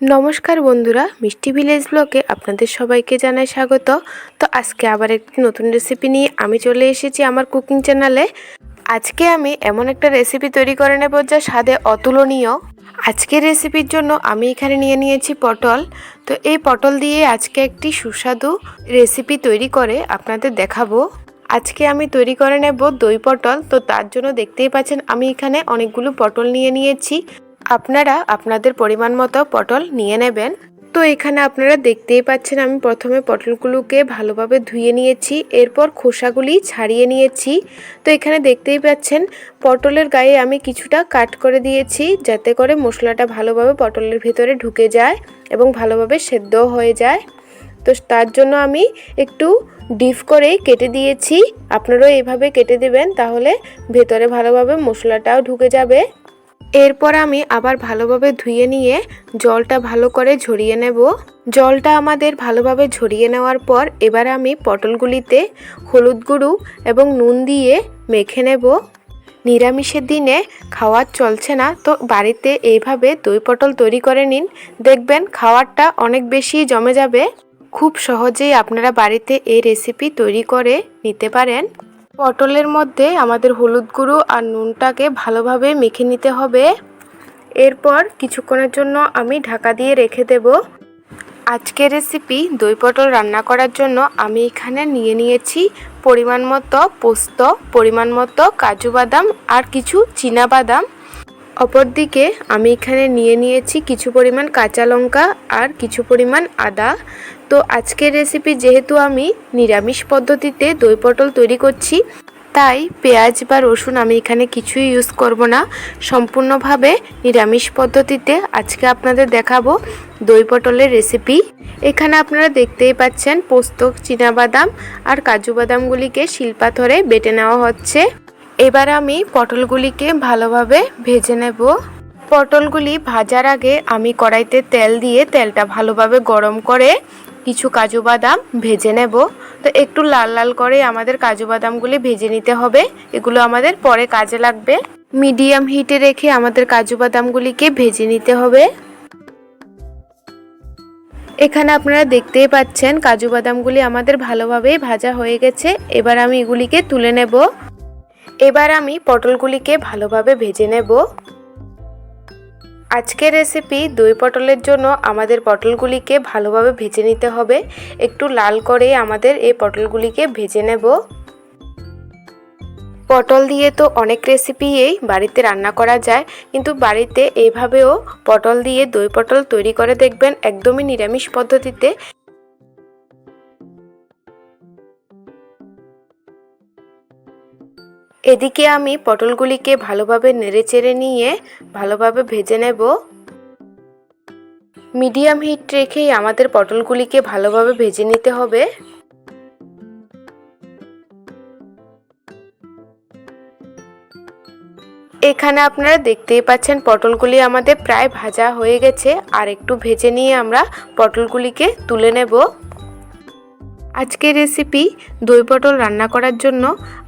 নমস্কার বন্ধুরা, মিষ্টি ভিলেজ ব্লকে আপনাদের সবাইকে জানাই স্বাগত। তো আজকে আবার একটি নতুন রেসিপি নিয়ে আমি চলে এসেছি আমার কুকিং চ্যানেলে আজকে আমি এমন একটা রেসিপি তৈরি করে নেব যা স্বাদে অতুলনীয়। আজকের রেসিপির জন্য আমি এখানে নিয়ে নিয়েছি পটল। তো এই পটল দিয়ে আজকে একটি সুস্বাদু রেসিপি তৈরি করে আপনাদের দেখাবো। আজকে আমি তৈরি করে নেব দই পটল। তো তার জন্য দেখতেই পাচ্ছেন আমি এখানে অনেকগুলো পটল নিয়ে নিয়েছি। আপনারা আপনাদের পরিমাণ মতো পটল নিয়ে নেবেন। তো এখানে আপনারা দেখতেই পাচ্ছেন আমি প্রথমে পটলগুলোকে ভালোভাবে ধুয়ে নিয়েছি, এরপর খোসাগুলি ছাড়িয়ে নিয়েছি। তো এখানে দেখতেই পাচ্ছেন পটলের গায়ে আমি কিছুটা কাট করে দিয়েছি যাতে করে মশলাটা ভালোভাবে পটলের ভিতরে ঢুকে যায় এবং ভালোভাবে সেদ্ধ হয়ে যায়। তো তার জন্য আমি একটু ডিপ করেই কেটে দিয়েছি। আপনারাও এইভাবে কেটে দেবেন, তাহলে ভেতরে ভালোভাবে মশলাটাও ঢুকে যাবে। এরপর আমি আবার ভালোভাবে ধুয়ে নিয়ে জলটা ভালো করে ঝরিয়ে নেব। জলটা আমাদের ভালোভাবে ঝরিয়ে নেওয়ার পর এবার আমি পটলগুলিতে হলুদ গুঁড়ো এবং নুন দিয়ে মেখে নেব। নিরামিষের দিনে খাওয়ার চলছে না, তো বাড়িতে এইভাবে দই পটল তৈরি করে নিন। দেখবেন খাওয়ারটা অনেক বেশি জমে যাবে। খুব সহজেই আপনারা বাড়িতে এই রেসিপি তৈরি করে নিতে পারেন। পটলের মধ্যে আমাদের হলুদ গুঁড়ো আর নুনটাকে ভালোভাবে মেখে নিতে হবে। এরপর কিছুক্ষণের জন্য আমি ঢাকা দিয়ে রেখে দেব। আজকের রেসিপি দই পটল রান্না করার জন্য আমি এখানে নিয়ে নিয়েছি পরিমাণ মতো পোস্ত, পরিমাণ মতো কাজু বাদাম আর কিছু চীনা বাদাম। অপরদিকে আমি এখানে নিয়ে নিয়েছি কিছু পরিমাণ কাঁচা লঙ্কা আর কিছু পরিমাণ আদা। তো আজকের রেসিপি যেহেতু আমি নিরামিষ পদ্ধতিতে দই পটল তৈরি করছি, তাই পেঁয়াজ বা রসুন আমি এখানে কিছুই ইউজ করব না। সম্পূর্ণভাবে নিরামিষ পদ্ধতিতে আজকে আপনাদের দেখাবো দই পটলের রেসিপি এখানে আপনারা দেখতেই পাচ্ছেন পোস্ত বাদাম আর কাজু বাদামগুলিকে শিলপাথরে বেটে নেওয়া হচ্ছে। এবার আমি পটলগুলিকে ভালোভাবে ভেজে নেব। পটলগুলি ভাজার আগে আমি কড়াইতে তেল দিয়ে তেলটা ভালোভাবে গরম করে কিছু কাজু বাদাম ভেজে নেব। তো একটু লাল লাল করে আমাদের কাজু বাদামগুলি ভেজে নিতে হবে। এগুলো আমাদের পরে কাজে লাগবে। মিডিয়াম হিটে রেখে আমাদের কাজু বাদামগুলিকে ভেজে নিতে হবে। এখানে আপনারা দেখতেই পাচ্ছেন কাজু বাদামগুলি আমাদের ভালোভাবেই ভাজা হয়ে গেছে। এবার আমি এগুলিকে তুলে নেব। এবার আমি পটলগুলিকে ভালোভাবে ভেজে নেব। আজকের রেসিপি দই পটলের জন্য আমাদের পটলগুলিকে ভালোভাবে ভেজে নিতে হবে। একটু লাল করে আমাদের এই পটলগুলিকে ভেজে নেব। পটল দিয়ে তো অনেক রেসিপিই বাড়িতে রান্না করা যায়, কিন্তু বাড়িতে এইভাবেও পটল দিয়ে দই পটল তৈরি করে দেখবেন একদমই নিরামিষ পদ্ধতিতে। এদিকে আমি পটলগুলিকে ভালোভাবে নেড়েচেড়ে নিয়ে ভালোভাবে ভেজে নেব। মিডিয়াম হিট রেখেই আমাদের পটলগুলিকে ভালোভাবে ভেজে নিতে হবে। এখানে আপনারা দেখতেই পাচ্ছেন পটলগুলি আমাদের প্রায় ভাজা হয়ে গেছে। আর একটু ভেজে নিয়ে আমরা পটলগুলিকে তুলে নেব। আজকের রেসিপি দই পটল রান্না করার জন্য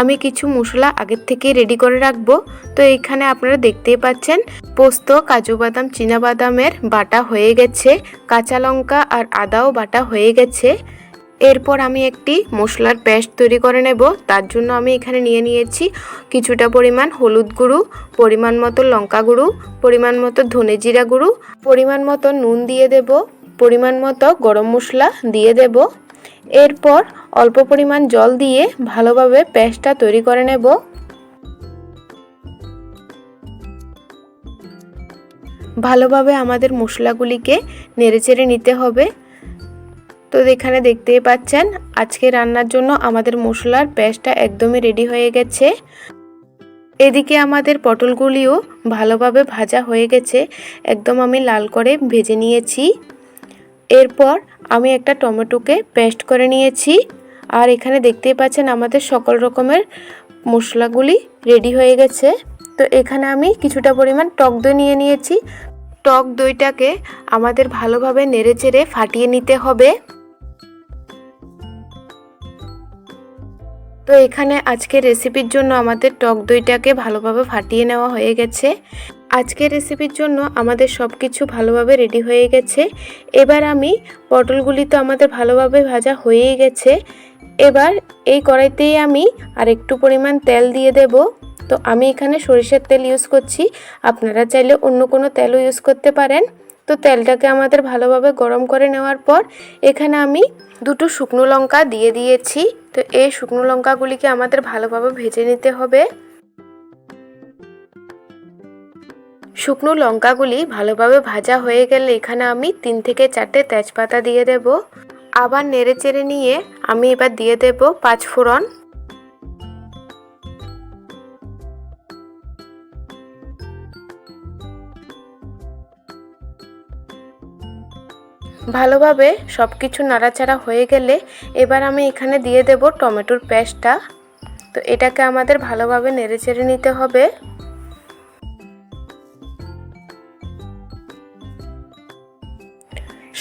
আমি কিছু মশলা আগের থেকে রেডি করে রাখব। তো এইখানে আপনারা দেখতেই পাচ্ছেন, পোস্ত, কাজু বাদাম বাদামের বাটা হয়ে গেছে, কাঁচা লঙ্কা আর আদাও বাটা হয়ে গেছে। এরপর আমি একটি মশলার পেস্ট তৈরি করে নেব। তার জন্য আমি এখানে নিয়ে নিয়েছি কিছুটা পরিমাণ হলুদ গুঁড়ো, পরিমাণ মতো লঙ্কা গুঁড়ো, পরিমাণ মতো ধনে জিরা গুঁড়ো, পরিমাণ মতো নুন দিয়ে দেব, পরিমাণ মতো গরম মশলা দিয়ে দেব। এরপর অল্প পরিমাণ জল দিয়ে ভালোভাবে পেস্টটা তৈরি করে নেব। ভালোভাবে আমাদের মশলাগুলিকে নেড়েচেড়ে নিতে হবে। তো এখানে দেখতেই পাচ্ছেন, আজকে রান্নার জন্য আমাদের মশলার পেস্টটা একদমই রেডি হয়ে গেছে। এদিকে আমাদের পটলগুলিও ভালোভাবে ভাজা হয়ে গেছে, একদম আমি লাল করে ভেজে নিয়েছি। এরপর আমি একটা টমেটোকে পেস্ট করে নিয়েছি। আর এখানে দেখতেই পাচ্ছেন আমাদের সকল রকমের মশলাগুলি রেডি হয়ে গেছে। তো এখানে আমি কিছুটা পরিমাণ টক দই নিয়ে নিয়েছি। টক দইটাকে আমাদের ভালোভাবে নেড়ে চেড়ে ফাটিয়ে নিতে হবে। তো এখানে আজকে রেসিপির জন্য আমাদের টক দইটাকে ভালোভাবে ফাটিয়ে নেওয়া হয়ে গেছে। আজকের রেসিপির জন্য আমাদের সব কিছু ভালোভাবে রেডি হয়ে গেছে। এবার আমি পটলগুলি তো আমাদের ভালোভাবে ভাজা হয়েই গেছে। এবার এই কড়াইতেই আমি আর একটু পরিমাণ তেল দিয়ে দেব। তো আমি এখানে সরিষার তেল ইউজ করছি। আপনারা চাইলে অন্য কোনো তেলও ইউজ করতে পারেন। তো তেলটাকে আমাদের ভালোভাবে গরম করে নেওয়ার পর এখানে আমি দুটো শুকনো লঙ্কা দিয়ে দিয়েছি। তো এই শুকনো লঙ্কাগুলিকে আমাদের ভালোভাবে ভেজে নিতে হবে। শুকনো লঙ্কাগুলি ভালোভাবে ভাজা হয়ে গেলে এখানে আমি তিন থেকে চারটে তেজপাতা দিয়ে দেব। আবার নেড়ে চেড়ে নিয়ে আমি এবার দিয়ে দেব পাঁচ ফোড়ন। ভালোভাবে সব কিছু নাড়াচাড়া হয়ে গেলে এবার আমি এখানে দিয়ে দেব টমেটোর পেস্টটা। তো এটাকে আমাদের ভালোভাবে নেড়ে চেড়ে নিতে হবে।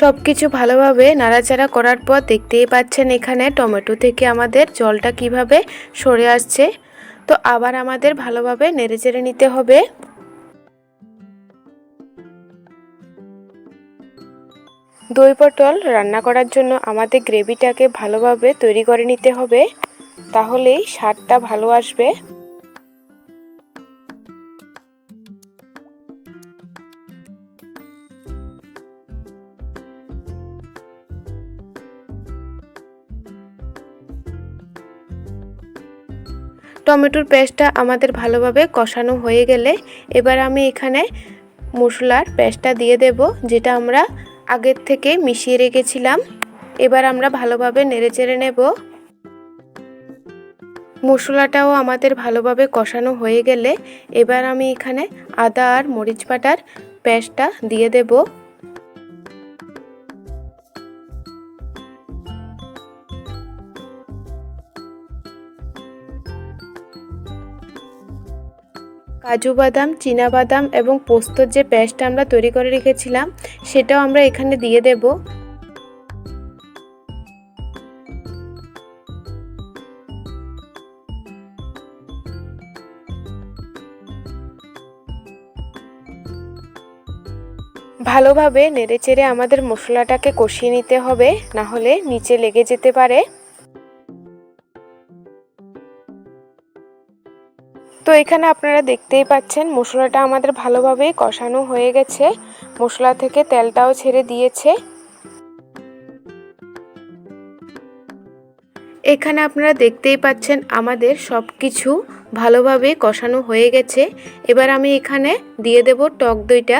সব কিছু ভালোভাবে নাড়াচাড়া করার পর দেখতেই পাচ্ছেন এখানে টমেটো থেকে আমাদের জলটা কীভাবে সরে আসছে। তো আবার আমাদের ভালোভাবে নেড়েচেড়ে নিতে হবে। দই পটল রান্না করার জন্য আমাদের গ্রেভিটাকে ভালোভাবে তৈরি করে নিতে হবে। তাহলেই স্বাদটা ভালো আসবে। টমেটোর পেস্টটা আমাদের ভালোভাবে কষানো হয়ে গেলে এবার আমি এখানে মশলার পেস্টটা দিয়ে দেব, যেটা আমরা আগের থেকে মিশিয়ে রেখেছিলাম। এবার আমরা ভালোভাবে নেড়ে চেড়ে নেব। মশলাটাও আমাদের ভালোভাবে কষানো হয়ে গেলে এবার আমি এখানে আদা আর মরিচ বাটার পেস্টটা দিয়ে দেবো। কাজু বাদাম বাদাম এবং পোস্তর যে পেস্টটা আমরা তৈরি করে রেখেছিলাম, সেটাও আমরা এখানে দিয়ে দেব। ভালোভাবে নেড়েচেড়ে আমাদের মশলাটাকে কষিয়ে নিতে হবে, না হলে নিচে লেগে যেতে পারে। তো এখানে আপনারা দেখতেই পাচ্ছেন মশলাটা আমাদের ভালোভাবে কষানো হয়ে গেছে। মশলা থেকে তেলটাও ছেড়ে দিয়েছে। এখানে আপনারা দেখতেই পাচ্ছেন আমাদের সব কিছু ভালোভাবে কষানো হয়ে গেছে। এবার আমি এখানে দিয়ে দেব টক দইটা,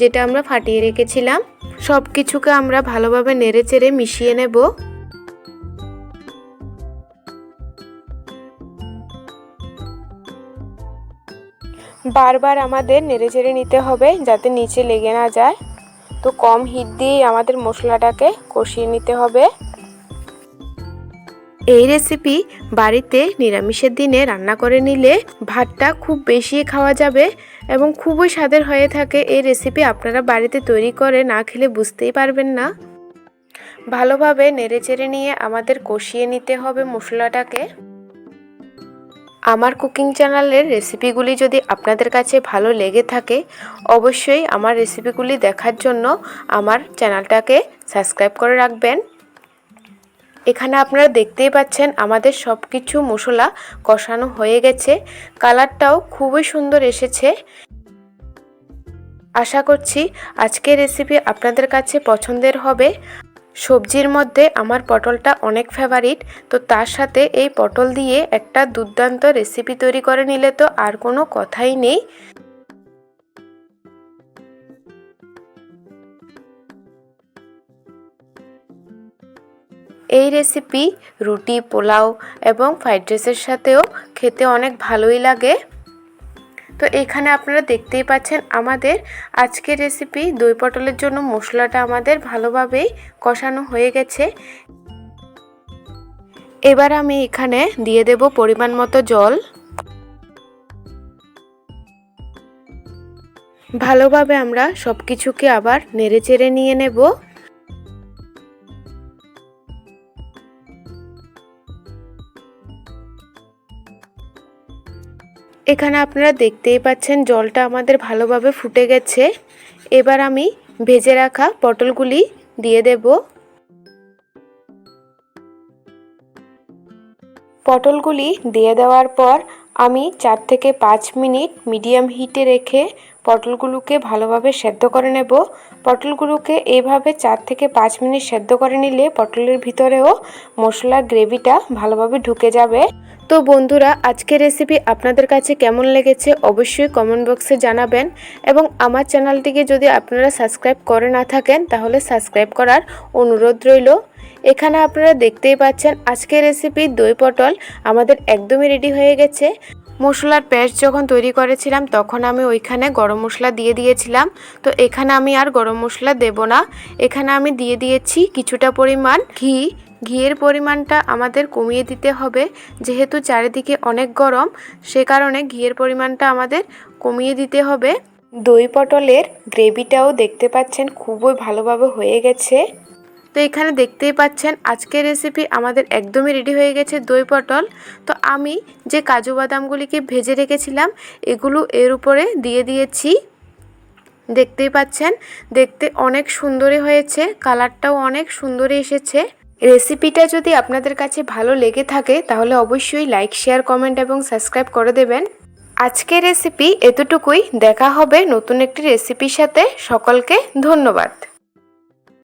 যেটা আমরা ফাটিয়ে রেখেছিলাম। সব কিছুকে আমরা ভালোভাবে নেড়ে চেড়ে মিশিয়ে নেব। বারবার আমাদের নেড়েচেড়ে নিতে হবে যাতে নিচে লেগে না যায়। তো কম হিট দিয়েই আমাদের মশলাটাকে কষিয়ে নিতে হবে। এই রেসিপি বাড়িতে নিরামিষের দিনে রান্না করে নিলে ভাতটা খুব বেশি খাওয়া যাবে এবং খুবই স্বাদের হয়ে থাকে। এই রেসিপি আপনারা বাড়িতে তৈরি করে না খেলে বুঝতেই পারবেন না। ভালোভাবে নেড়েচেড়ে নিয়ে আমাদের কষিয়ে নিতে হবে মশলাটাকে। আমার কুকিং চ্যানেলের রেসিপিগুলি যদি আপনাদের কাছে ভালো লেগে থাকে, অবশ্যই আমার রেসিপিগুলি দেখার জন্য আমার চ্যানেলটাকে সাবস্ক্রাইব করে রাখবেন। এখানে আপনারা দেখতেই পাচ্ছেন আমাদের সব কিছু মশলা কষানো হয়ে গেছে। কালারটাও খুবই সুন্দর এসেছে। আশা করছি আজকের রেসিপি আপনাদের কাছে পছন্দের হবে। সবজির মধ্যে আমার পটলটা অনেক ফেভারিট তো তার সাথে এই পটল দিয়ে একটা দুর্দান্ত রেসিপি তৈরি করে নিলে তো আর কোনো কথাই নেই। এই রেসিপি রুটি, পোলাও এবং ফ্রাইড রাইসের সাথেও খেতে অনেক ভালোই লাগে। তো এখানে আপনারা দেখতেই পাচ্ছেন আমাদের আজকের রেসিপি দই পটলের জন্য মশলাটা আমাদের ভালোভাবেই কষানো হয়ে গেছে। এবার আমি এখানে দিয়ে দেব পরিমাণ মতো জল। ভালোভাবে আমরা সব কিছুকে আবার নেড়ে চেড়ে নিয়ে নেব। এখানে আপনারা দেখতেই পাচ্ছেন জলটা আমাদের ভালোভাবে ফুটে গেছে। এবার আমি ভেজে রাখা পটলগুলি দিয়ে দেব। পটলগুলি দিয়ে দেওয়ার পর আমি চার থেকে পাঁচ মিনিট মিডিয়াম হিটে রেখে পটলগুলোকে ভালোভাবে সেদ্ধ করে নেব। পটলগুলোকে এইভাবে চার থেকে পাঁচ মিনিট সেদ্ধ করে নিলে পটলের ভিতরেও মশলার গ্রেভিটা ভালোভাবে ঢুকে যাবে। তো বন্ধুরা, আজকের রেসিপি আপনাদের কাছে কেমন লেগেছে অবশ্যই কমেন্ট বক্সে জানাবেন এবং আমার চ্যানেলটিকে যদি আপনারা সাবস্ক্রাইব করে না থাকেন, তাহলে সাবস্ক্রাইব করার অনুরোধ রইল। এখানে আপনারা দেখতেই পাচ্ছেন আজকের রেসিপি দই পটল আমাদের একদমই রেডি হয়ে গেছে। মশলার পেস্ট যখন তৈরি করেছিলাম তখন আমি ওইখানে গরম মশলা দিয়ে দিয়েছিলাম। তো এখানে আমি আর গরম মশলা দেব না। এখানে আমি দিয়ে দিয়েছি কিছুটা পরিমাণ ঘি। ঘিয়ের পরিমাণটা আমাদের কমিয়ে দিতে হবে। যেহেতু চারিদিকে অনেক গরম, সে কারণে ঘিয়ের পরিমাণটা আমাদের কমিয়ে দিতে হবে। দই পটলের গ্রেভিটাও দেখতে পাচ্ছেন খুবই ভালোভাবে হয়ে গেছে। তো এখানে দেখতেই পাচ্ছেন, আজকের রেসিপি আমাদের একদমই রেডি হয়ে গেছে দই পটল। তো আমি যে কাজু বাদামগুলিকে ভেজে রেখেছিলাম, এগুলো এর উপরে দিয়ে দিয়েছি। দেখতেই পাচ্ছেন, দেখতে অনেক সুন্দরই হয়েছে, কালারটাও অনেক সুন্দরই এসেছে। রেসিপিটা যদি আপনাদের কাছে ভালো লেগে থাকে, তাহলে অবশ্যই লাইক শেয়ার কমেন্ট এবং সাবস্ক্রাইব করে দেবেন। আজকের রেসিপি এতটুকুই, দেখা হবে নতুন একটি রেসিপির সাথে। সকলকে ধন্যবাদ।